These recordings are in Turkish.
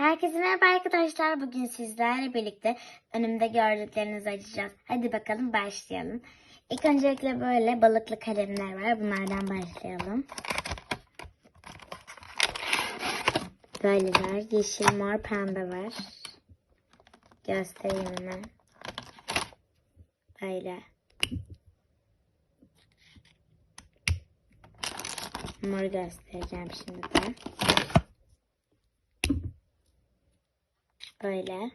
Herkese merhaba arkadaşlar. Bugün sizlerle birlikte önümde gördüklerinizi açacağız. Hadi bakalım başlayalım. İlk öncelikle böyle balıklı kalemler var. Bunlardan başlayalım. Böyleler. Yeşil, mor, pembe var. Göstereyim hemen. Böyle. Mor göstereceğim şimdi de. Böyle.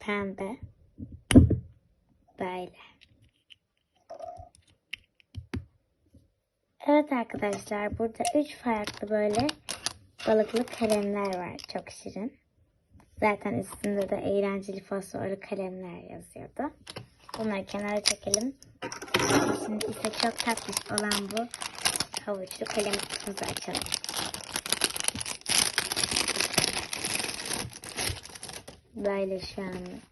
Pembe. Böyle. Evet arkadaşlar burada üç farklı böyle balıklı kalemler var. Çok şirin. Zaten üstünde de eğlenceli fosforlu kalemler yazıyordu. Bunları kenara çekelim. Şimdi ise çok tatlı olan bu havuçlu kalem kutumuzu açalım. Böyle şu anlık.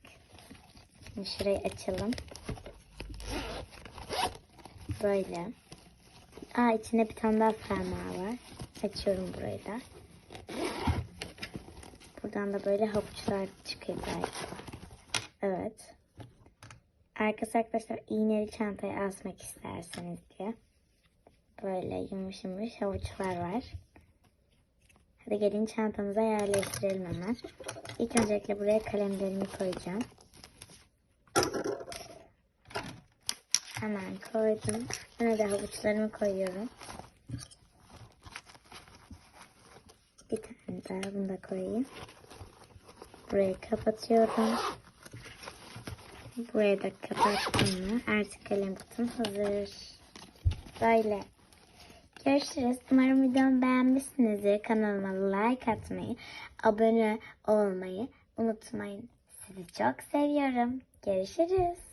Şimdi şurayı açalım. Böyle. Aa içinde bir tane daha fermuar var. Açıyorum burayı da. Buradan da böyle havuçlar çıkıyor belki. Evet. Arkası arkadaşlar iğneli çantaya asmak isterseniz diye. Böyle yumuş yumuş havuçlar var. Hadi gelin çantamıza yerleştirelim hemen. İlk öncelikle buraya kalemlerimi koyacağım. Hemen koydum. Yine de havuçlarımı koyuyorum. Bir tane daha bunu da koyayım. Burayı kapatıyorum. Burayı da kapattım mı? Artık kalem kutum hazır. Böyle. Görüşürüz. Umarım videomu beğenmişsinizdir. Kanalıma like atmayı, abone olmayı unutmayın. Sizi çok seviyorum. Görüşürüz.